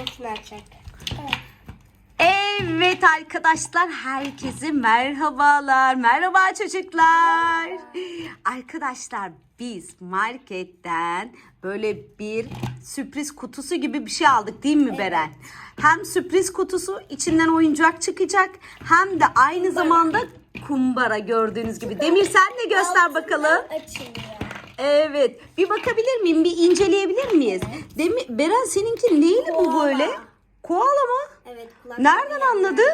açacak. Evet arkadaşlar herkese merhabalar. Merhaba çocuklar. Arkadaşlar biz marketten böyle bir sürpriz kutusu gibi bir şey aldık değil mi Beren? Hem sürpriz kutusu içinden oyuncak çıkacak hem de aynı zamanda kumbara gördüğünüz gibi. Demir sen de göster bakalım. Açılıyor. Evet. Bir bakabilir miyim? Bir inceleyebilir miyiz? Demir, Beren seninki neyli bu Koala. böyle? Koala mı? Evet kulak. Nereden anladın?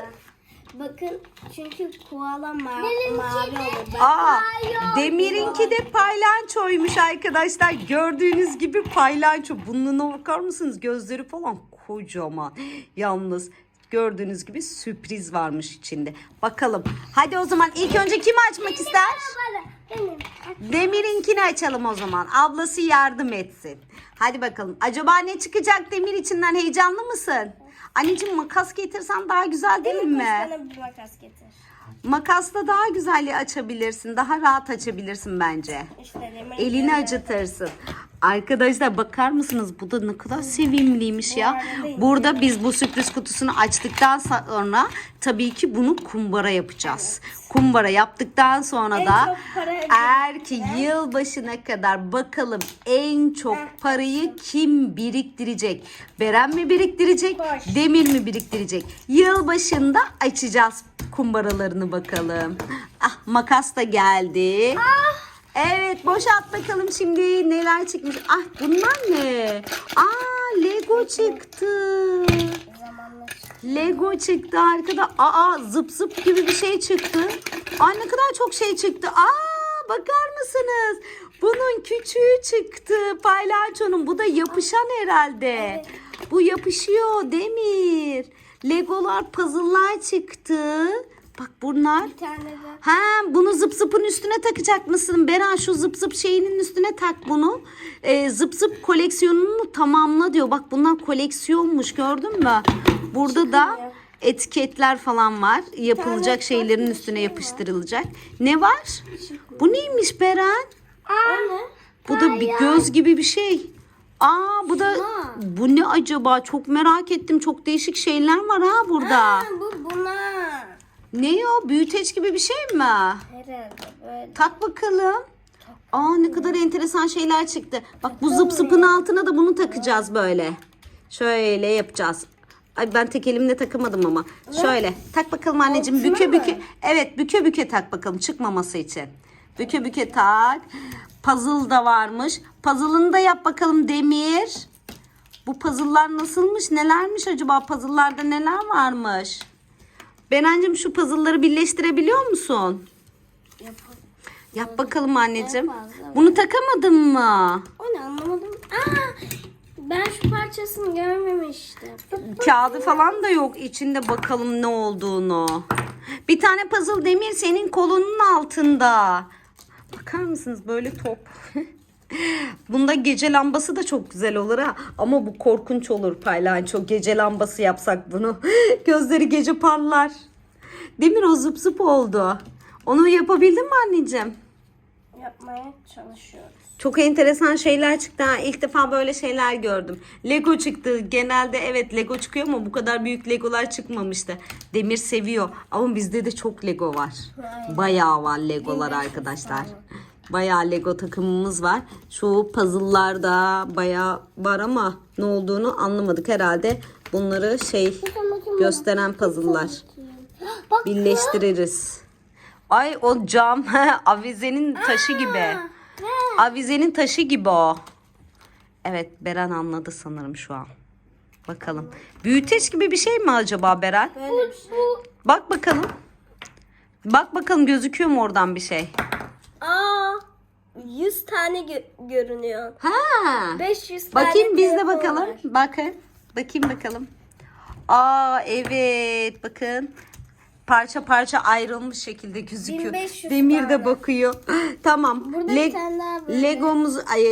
Bakın çünkü koala ma- mavi olur. Bak. Aa, Demir'inki de paylançoymuş arkadaşlar. Gördüğünüz gibi paylanço. Burnuna bakar mısınız? Gözleri falan kocaman. Yalnız gördüğünüz gibi sürpriz varmış içinde. Bakalım. Hadi o zaman ilk önce kim açmak ister? Benim. Demir'inkini açalım o zaman. Ablası yardım etsin. Hadi bakalım. Acaba ne çıkacak Demir içinden? Heyecanlı mısın? Anneciğim makas getirsen daha güzel değil Demir mi? bana bir makas getir. Makasla daha güzel açabilirsin. Daha rahat açabilirsin bence. İşte. Elini acıtırsın. Arkadaşlar bakar mısınız? Bu da ne kadar sevimliymiş ya. Burada biz bu sürpriz kutusunu açtıktan sonra tabii ki bunu kumbara yapacağız. Kumbara yaptıktan sonra En da eğer ki yılbaşına kadar bakalım en çok parayı kim biriktirecek? Beren mi biriktirecek? Demir mi biriktirecek? Yılbaşında açacağız kumbaralarını bakalım. Ah makas da geldi. Evet boşalt bakalım şimdi neler çıkmış. Ah bunlar ne? Aa Lego çıktı. Lego çıktı arkada. Aa zıp zıp gibi bir şey çıktı. Ay ne kadar çok şey çıktı. Aa bakar mısınız? Bunun küçüğü çıktı. Paylaşonun. Bu da yapışan herhalde. Bu yapışıyor Demir. Legolar puzzle'lar çıktı. Bak bunlar. bir tane de. Ha bunu zıp zıpın üstüne takacak mısın? Beren şu zıp zıp şeyinin üstüne tak bunu. Ee, zıp zıp koleksiyonunu tamamla diyor. Bak bunlar koleksiyonmuş gördün mü? Burada da etiketler falan var. Yapılacak şeylerin üstüne yapıştırılacak. Ne var? Bu neymiş Beren? Ne? Bu da bir göz gibi bir şey. Aa bu da bu ne acaba? Çok merak ettim. Çok değişik şeyler var ha burada. Aa, bu buna. Ne o? Büyüteç gibi bir şey mi? Herhalde böyle. Tak bakalım. Aa ne kadar enteresan şeyler çıktı. Bak bu zıp zıpın altına da bunu takacağız böyle. Şöyle yapacağız. Ay ben tek elimle takamadım ama. Şöyle tak bakalım anneciğim. Büke büke. Evet büke büke tak bakalım çıkmaması için. Büke büke tak. Puzzle da varmış. Puzzle'ını da yap bakalım Demir. Bu puzzle'lar nasılmış? Nelermiş acaba? Puzzle'larda neler varmış? Berencim şu puzzle'ları birleştirebiliyor musun? Yapalım. Yap bakalım anneciğim. Bunu takamadın mı? O ne anlamadım. Aa, ben şu parçasını görmemiştim. Kağıdı falan da yok. İçinde bakalım ne olduğunu. Bir tane puzzle demir senin kolunun altında. Bakar mısınız böyle top? Bunda gece lambası da çok güzel olur ha. Ama bu korkunç olur paylanço. Gece lambası yapsak bunu. Gözleri gece parlar. Demir o zıp zıp oldu. Onu yapabildin mi anneciğim? Yapmaya çalışıyoruz. Çok enteresan şeyler çıktı. Ha. İlk defa böyle şeyler gördüm. Lego çıktı. Genelde evet Lego çıkıyor ama bu kadar büyük Legolar çıkmamıştı. Demir seviyor. Ama bizde de çok Lego var. Bayağı var Legolar arkadaşlar. Bayağı Lego takımımız var. Şu puzzle'lar da bayağı var ama ne olduğunu anlamadık herhalde. Bunları şey gösteren puzzle'lar. Birleştiririz. Ay o cam avizenin taşı gibi. Avizenin taşı gibi o. Evet Beren anladı sanırım şu an. Bakalım. Büyüteç gibi bir şey mi acaba Beren? böyle bir şey. Bak bakalım. Bak bakalım gözüküyor mu oradan bir şey? Aa, 100 tane gö- görünüyor. Ha. 500 tane. Bakayım biz de telefon bakalım. var. Bakın. Bakayım bakalım. Aa evet bakın. Parça parça ayrılmış şekilde gözüküyor. 1500 Demir de tane. bakıyor. tamam. Burada bir tane daha böyle. Legomuz, ay,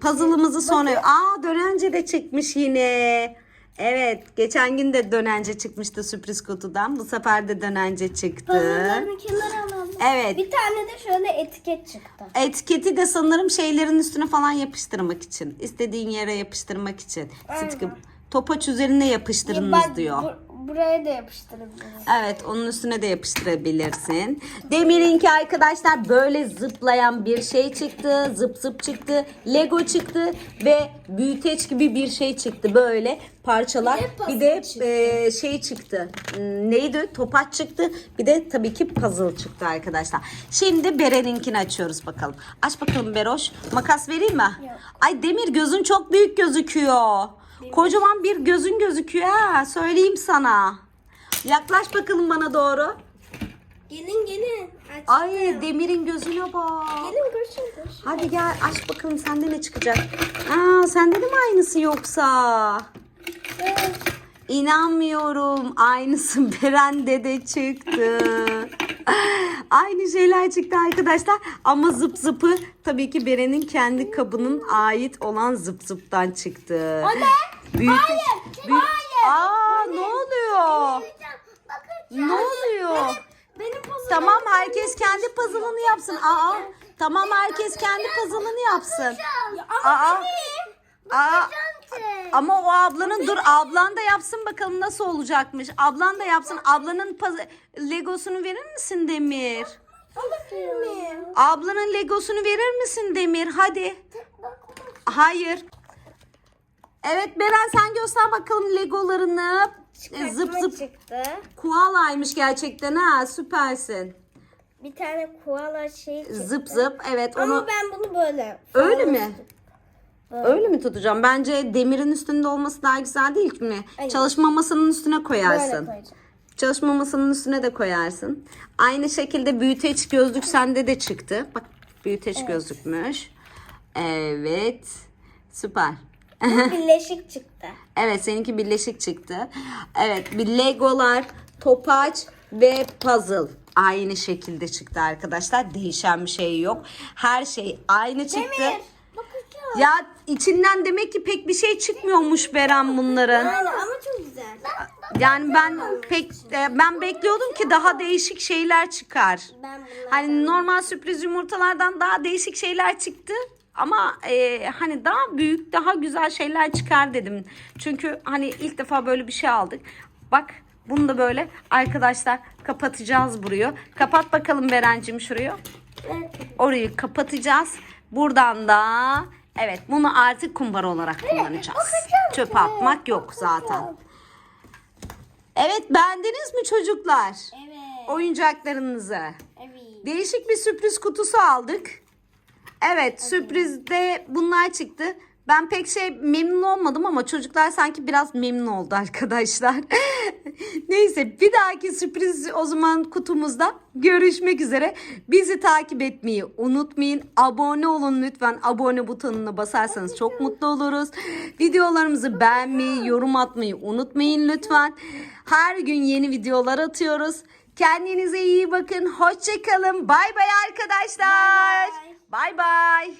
puzzle'ımızı sonra. Aa dönence de çıkmış yine. Evet, geçen gün de dönence çıkmıştı sürpriz kutudan. Bu sefer de dönence çıktı. Puzzle'larını kenara alalım. Evet. Bir tane de şöyle etiket çıktı. Etiketi de sanırım şeylerin üstüne falan yapıştırmak için. İstediğin yere yapıştırmak için. Sıtkı topaç üzerine yapıştırınız Bak, diyor. bu- buraya da yapıştırabiliriz. Evet onun üstüne de yapıştırabilirsin. Demir'inki arkadaşlar böyle zıplayan bir şey çıktı. Zıp zıp çıktı. Lego çıktı ve büyüteç gibi bir şey çıktı böyle parçalar. Bir de çıktı. e, şey çıktı. Hmm, Neydi? Topaç çıktı. Bir de tabii ki puzzle çıktı arkadaşlar. Şimdi Beren'inkini açıyoruz bakalım. Aç bakalım Beroş. Makas vereyim mi? Yok. Ay Demir gözün çok büyük gözüküyor. Kocaman bir gözün gözüküyor ha. Söyleyeyim sana. Yaklaş bakalım bana doğru. Gelin gelin. Ay Demir'in gözüne bak. Gelin görüşün görüşün. Hadi gel aç bakalım sende ne çıkacak. Aa sende de mi aynısı yoksa? Evet. İnanmıyorum. Aynısı Beren'de de çıktı. Aynı şeyler çıktı arkadaşlar. Ama zıp zıpı tabii ki Beren'in kendi kabının ait olan zıp zıptan çıktı. O ne? Büyük, Hayır, büyük- hayır. Aa ne oluyor? Ne oluyor? Benim. Tamam herkes kendi puzzle'ını yapsın. Aa tamam herkes kendi puzzle'ını yapsın. Ya Aa. Aa ama o ablanın dur ablan da yapsın bakalım nasıl olacakmış. Ablan da yapsın. Ablanın paz- Legosunu verir misin Demir? Alabilir miyim? Ablanın Legosunu verir misin Demir? Hadi. Hayır. Evet Beren sen göster bakalım Legolarını. E, Zıp zıp çıktı. koalaymış gerçekten ha süpersin. Bir tane koala şey çıktı. Zıp zıp evet onu Ama ben bunu böyle. öyle mi? Böyle. Öyle mi tutacağım? Bence demirin üstünde olması daha güzel değil mi? Hayır. Çalışma masanın üstüne koyarsın. Çalışma masanın üstüne de koyarsın. Aynı şekilde büyüteç gözlük sende de çıktı. Bak büyüteç gözlükmüş. Evet. Süper. Birleşik çıktı. Evet seninki birleşik çıktı. Evet bir legolar, topaç ve puzzle aynı şekilde çıktı arkadaşlar. Değişen bir şey yok. Her şey aynı çıktı. Demir. Ya içinden demek ki pek bir şey çıkmıyormuş Beren bunların. Ama çok güzel. Yani ben pek e, ben bekliyordum ki daha değişik şeyler çıkar. Ben bunları Hani normal sürpriz yumurtalardan daha değişik şeyler çıktı. Ama e, hani daha büyük, daha güzel şeyler çıkar dedim. Çünkü hani ilk defa böyle bir şey aldık. Bak bunu da böyle arkadaşlar kapatacağız burayı. Kapat bakalım Berencim şurayı. Evet. Orayı kapatacağız. Buradan da evet bunu artık kumbara olarak kullanacağız. Çöpe atmak yok zaten. Evet beğendiniz mi çocuklar? Evet. Oyuncaklarınızı. Evet. Değişik bir sürpriz kutusu aldık. Evet sürprizde bunlar çıktı. Ben pek şey memnun olmadım ama çocuklar sanki biraz memnun oldu arkadaşlar. Neyse bir dahaki sürpriz o zaman kutumuzda görüşmek üzere. Bizi takip etmeyi unutmayın. Abone olun lütfen. Abone butonuna basarsanız çok mutlu oluruz. Videolarımızı beğenmeyi, yorum atmayı unutmayın lütfen. Her gün yeni videolar atıyoruz. Kendinize iyi bakın. Hoşçakalın. Bay bay arkadaşlar. Bay Bay bay.